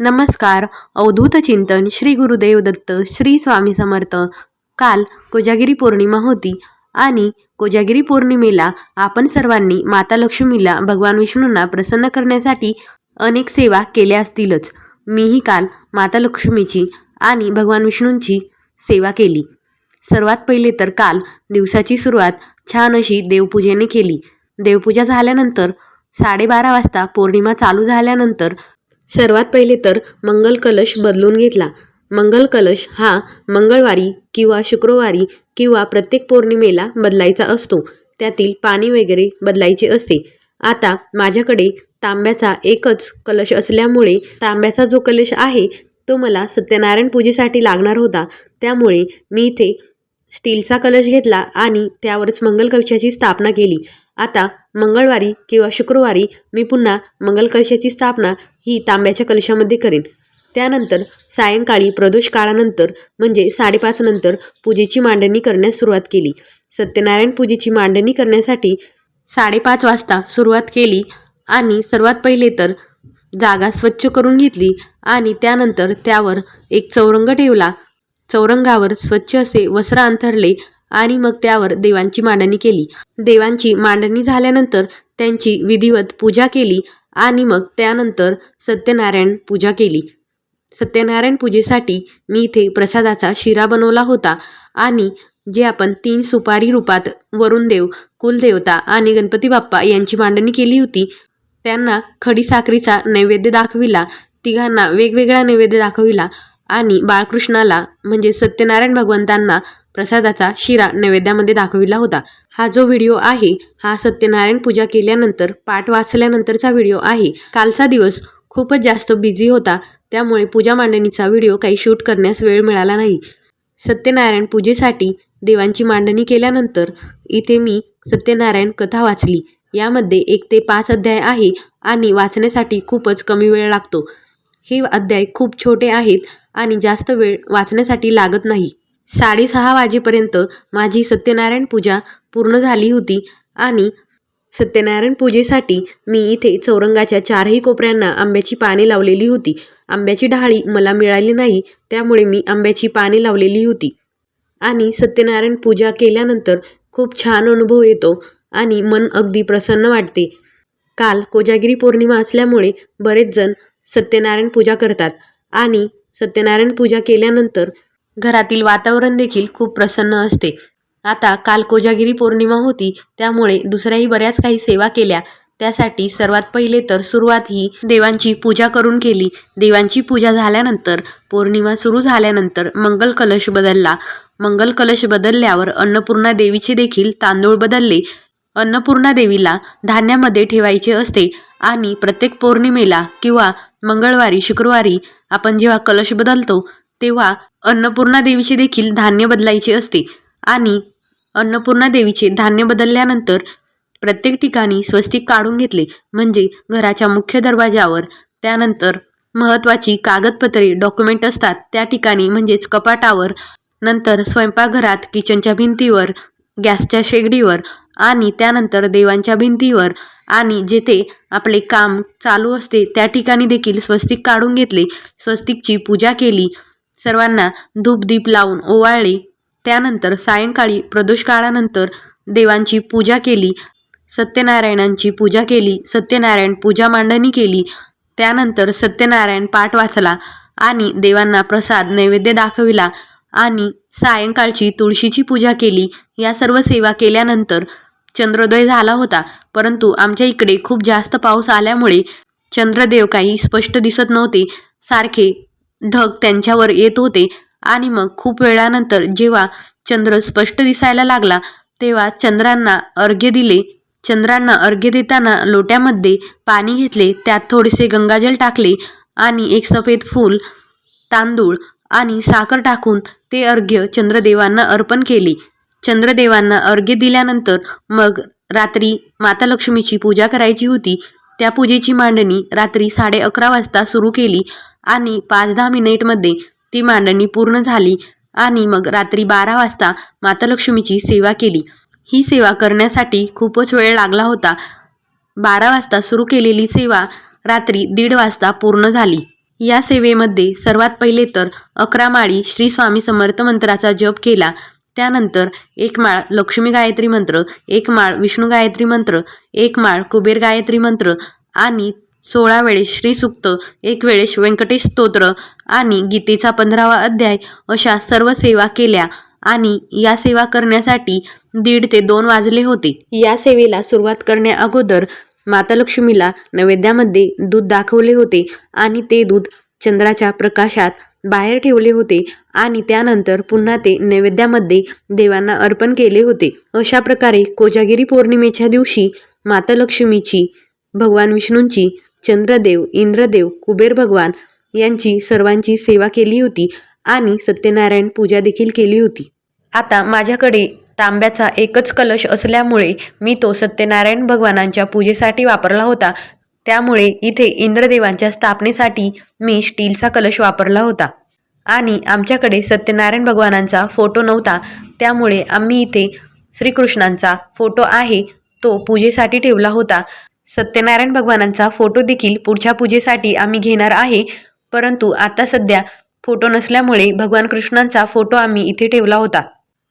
नमस्कार. अवधूत चिंतन श्री गुरुदेव दत्त श्री स्वामी समर्थ. काल कोजागिरी पौर्णिमा होती आणि कोजागिरी पौर्णिमेला आपण सर्वांनी माता लक्ष्मीला भगवान विष्णूंना प्रसन्न करण्यासाठी अनेक सेवा केल्या असतीलच. मीही काल माता लक्ष्मीची आणि भगवान विष्णूंची सेवा केली. सर्वात पहिले तर काल दिवसाची सुरुवात छान अशी देवपूजेने केली. देवपूजा झाल्यानंतर साडेबारा वाजता पौर्णिमा चालू झाल्यानंतर सर्वात पहिले तर मंगल कलश बदलून घेतला. मंगल कलश हा मंगळवारी किंवा शुक्रवारी किंवा प्रत्येक पौर्णिमेला बदलायचा असतो. त्यातील पाणी वगैरे बदलायचे असते. आता माझ्याकडे तांब्याचा एकच कलश असल्यामुळे तांब्याचा जो कलश आहे तो मला सत्यनारायण पूजेसाठी लागणार होता. त्यामुळे मी इथे स्टीलचा कलश घेतला आणि त्यावरच मंगल कलशाची स्थापना केली. आता मंगळवारी किंवा शुक्रवारी मी पुन्हा मंगल कलशाची स्थापना ही तांब्याच्या कलशामध्ये करेन. त्यानंतर सायंकाळी प्रदोष काळानंतर म्हणजे साडेपाच नंतर पूजेची मांडणी करण्यास सुरुवात केली. सत्यनारायण पूजेची मांडणी करण्यासाठी साडेपाच वाजता सुरुवात केली आणि सर्वात पहिले तर जागा स्वच्छ करून घेतली आणि त्यानंतर त्यावर एक चौरंग ठेवला. चौरंगावर स्वच्छ असे वस्त्र अंथरले आणि मग त्यावर देवांची मांडणी केली. देवांची मांडणी झाल्यानंतर त्यांची विधिवत पूजा केली आणि मग त्यानंतर सत्यनारायण पूजा केली. सत्यनारायण पूजेसाठी मी इथे प्रसादाचा शिरा बनवला होता आणि जे आपण तीन सुपारी रूपात वरुण देव कुलदेवता आणि गणपती बाप्पा यांची मांडणी केली होती त्यांना खडीसाखरीचा नैवेद्य दाखविला. तिघांना वेगवेगळा नैवेद्य दाखविला. आणि बाळकृष्णाला म्हणजे सत्यनारायण भगवंतांना प्रसादाचा शिरा नैवेद्यामध्ये दाखविला होता. हा जो व्हिडिओ आहे हा सत्यनारायण पूजा केल्यानंतर पाठ वाचल्यानंतरचा व्हिडिओ आहे. कालचा दिवस खूपच जास्त बिझी होता त्यामुळे पूजा मांडणीचा व्हिडिओ काही शूट करण्यास वेळ मिळाला नाही. सत्यनारायण पूजेसाठी देवांची मांडणी केल्यानंतर इथे मी सत्यनारायण कथा वाचली. यामध्ये एक ते पाच अध्याय आहे आणि वाचण्यासाठी खूपच कमी वेळ लागतो. हे अध्याय खूप छोटे आहेत आणि जास्त वेळ वाचण्यासाठी लागत नाही. साडेसहा वाजेपर्यंत माझी सत्यनारायण पूजा पूर्ण झाली होती आणि सत्यनारायण पूजेसाठी मी इथे चौरंगाच्या चारही कोपऱ्यांना आंब्याची पाने लावलेली होती. आंब्याची डहाळी मला मिळाली नाही त्यामुळे मी आंब्याची पाने लावलेली होती. आणि सत्यनारायण पूजा केल्यानंतर खूप छान अनुभव येतो आणि मन अगदी प्रसन्न वाटते. काल कोजागिरी पौर्णिमा असल्यामुळे बरेच जण सत्यनारायण पूजा करतात आणि सत्यनारायण पूजा केल्यानंतर घरातील वातावरण देखील खूप प्रसन्न असते. आता काल कोजागिरी पौर्णिमा होती त्यामुळे दुसऱ्याही बऱ्याच काही सेवा केल्या. त्यासाठी सर्वात पहिले तर सुरुवात ही देवांची पूजा करून केली. देवांची पूजा झाल्यानंतर पौर्णिमा सुरू झाल्यानंतर मंगल कलश बदलला. मंगल कलश बदलल्यावर अन्नपूर्णा देवीचे देखील तांदूळ बदलले. अन्नपूर्णा देवीला धान्यामध्ये ठेवायचे असते आणि प्रत्येक पौर्णिमेला किंवा मंगळवारी शुक्रवारी आपण जेव्हा कलश बदलतो तेव्हा अन्नपूर्णा देवीचे देखील धान्य बदलायचे असते. आणि अन्नपूर्णा देवीचे धान्य बदलल्यानंतर प्रत्येक ठिकाणी स्वस्तिक काढून घेतले. म्हणजे घराच्या मुख्य दरवाजावर त्यानंतर महत्त्वाची कागदपत्रे डॉक्युमेंट असतात. त्या ठिकाणी म्हणजेच कपाटावर नंतर स्वयंपाकघरात किचनच्या भिंतीवर गॅसच्या शेगडीवर आणि त्यानंतर देवांच्या भिंतीवर आणि जेथे आपले काम चालू असते त्या ठिकाणी देखील स्वस्तिक काढून घेतले. स्वस्तिकची पूजा केली. सर्वांना धूपदीप लावून ओवाळले. त्यानंतर सायंकाळी प्रदोष काळानंतर देवांची पूजा केली. सत्यनारायणांची पूजा केली. सत्यनारायण पूजा मांडणी केली. त्यानंतर सत्यनारायण पाठ वाचला आणि देवांना प्रसाद नैवेद्य दाखविला आणि सायंकाळची तुळशीची पूजा केली. या सर्व सेवा केल्यानंतर चंद्रोदय झाला होता. परंतु आमच्या इकडे खूप जास्त पाऊस आल्यामुळे चंद्रदेव काही स्पष्ट दिसत नव्हते. सारखे ढग त्यांच्यावर येत होते. आणि मग खूप वेळानंतर जेव्हा चंद्र स्पष्ट दिसायला लागला तेव्हा चंद्रांना अर्घ्य दिले. चंद्रांना अर्घ्य देताना लोट्यामध्ये पाणी घेतले. त्यात थोडेसे गंगाजल टाकले आणि एक सफेद फूल तांदूळ आणि साखर टाकून ते अर्घ्य चंद्रदेवांना अर्पण केले. चंद्रदेवांना अर्घ्य दिल्यानंतर मग रात्री माता लक्ष्मीची पूजा करायची होती. त्या पूजेची मांडणी रात्री साडे अकरा वाजता सुरू केली आणि पाच दहा मिनिटमध्ये ती मांडणी पूर्ण झाली आणि मग रात्री बारा वाजता माता लक्ष्मीची सेवा केली. ही सेवा करण्यासाठी खूपच वेळ लागला होता. बारा वाजता सुरू केलेली सेवा रात्री दीड वाजता पूर्ण झाली. या सेवेमध्ये सर्वात पहिले तर अकरा माळी श्री स्वामी समर्थ मंत्राचा जप केला. त्यानंतर एक माळ लक्ष्मी गायत्री मंत्र एक माळ विष्णू गायत्री मंत्र एक माळ कुबेर गायत्री मंत्र आणि सोळा वेळेस श्रीसुक्त एक वेळेस व्यंकटेश स्तोत्र आणि गीतेचा पंधरावा अध्याय अशा सर्व सेवा केल्या आणि या सेवा करण्यासाठी दीड ते दोन वाजले होते. या सेवेला सुरुवात करण्या अगोदर माता लक्ष्मीला नैवेद्यामध्ये दूध दाखवले होते आणि ते दूध चंद्राच्या प्रकाशात बाहेर ठेवले होते आणि त्यानंतर पुन्हा ते नैवेद्यामध्ये देवांना अर्पण केले होते. अशा प्रकारे कोजागिरी पौर्णिमेच्या दिवशी माता लक्ष्मीची भगवान विष्णूंची चंद्रदेव इंद्रदेव कुबेर भगवान यांची सर्वांची सेवा केली होती आणि सत्यनारायण पूजा देखील केली होती. आता माझ्याकडे तांब्याचा एकच कलश असल्यामुळे मी तो सत्यनारायण भगवानांच्या पूजेसाठी वापरला होता. त्यामुळे इथे इंद्रदेवांच्या स्थापनेसाठी मी स्टीलचा कलश वापरला होता. आणि आमच्याकडे सत्यनारायण भगवानांचा फोटो नव्हता. त्यामुळे आम्ही इथे श्रीकृष्णांचा फोटो आहे तो पूजेसाठी ठेवला होता. सत्यनारायण भगवानांचा फोटो देखील पुढच्या पूजेसाठी आम्ही घेणार आहे. परंतु आता सध्या फोटो नसल्यामुळे भगवान कृष्णांचा फोटो आम्ही इथे ठेवला होता.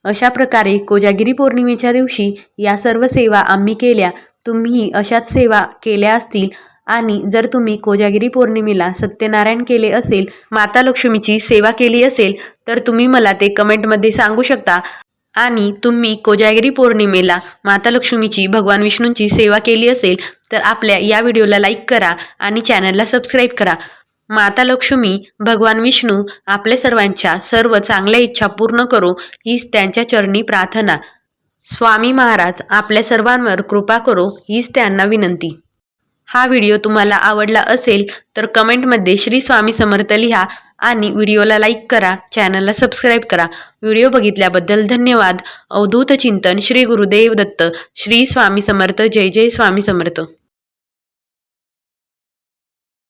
अशा प्रकारे कोजागिरी पौर्णिमेच्या दिवशी या सर्व सेवा आम्ही केल्या. तुम्ही अशाच सेवा केल्या असतील आणि जर तुम्ही कोजागिरी पौर्णिमेला सत्यनारायण केले असेल माता लक्ष्मीची सेवा केली असेल तर तुम्ही मला ते कमेंटमध्ये सांगू शकता. आणि तुम्ही कोजागिरी पौर्णिमेला माता लक्ष्मीची भगवान विष्णूंची सेवा केली असेल तर आपल्या या व्हिडिओला लाईक करा आणि चॅनलला सबस्क्राईब करा. माता लक्ष्मी भगवान विष्णू आपल्या सर्वांच्या सर्व चांगल्या इच्छा पूर्ण करो हीच त्यांच्या चरणी प्रार्थना. स्वामी महाराज आपल्या सर्वांवर कृपा करो हीच त्यांना विनंती. हा व्हिडिओ तुम्हाला आवडला असेल तर कमेंटमध्ये श्री स्वामी समर्थ लिहा आणि व्हिडिओला लाईक करा चॅनलला सबस्क्राईब करा. व्हिडिओ बघितल्याबद्दल धन्यवाद. अवधूत चिंतन श्री गुरुदेव दत्त. श्री स्वामी समर्थ. जय जय स्वामी समर्थ.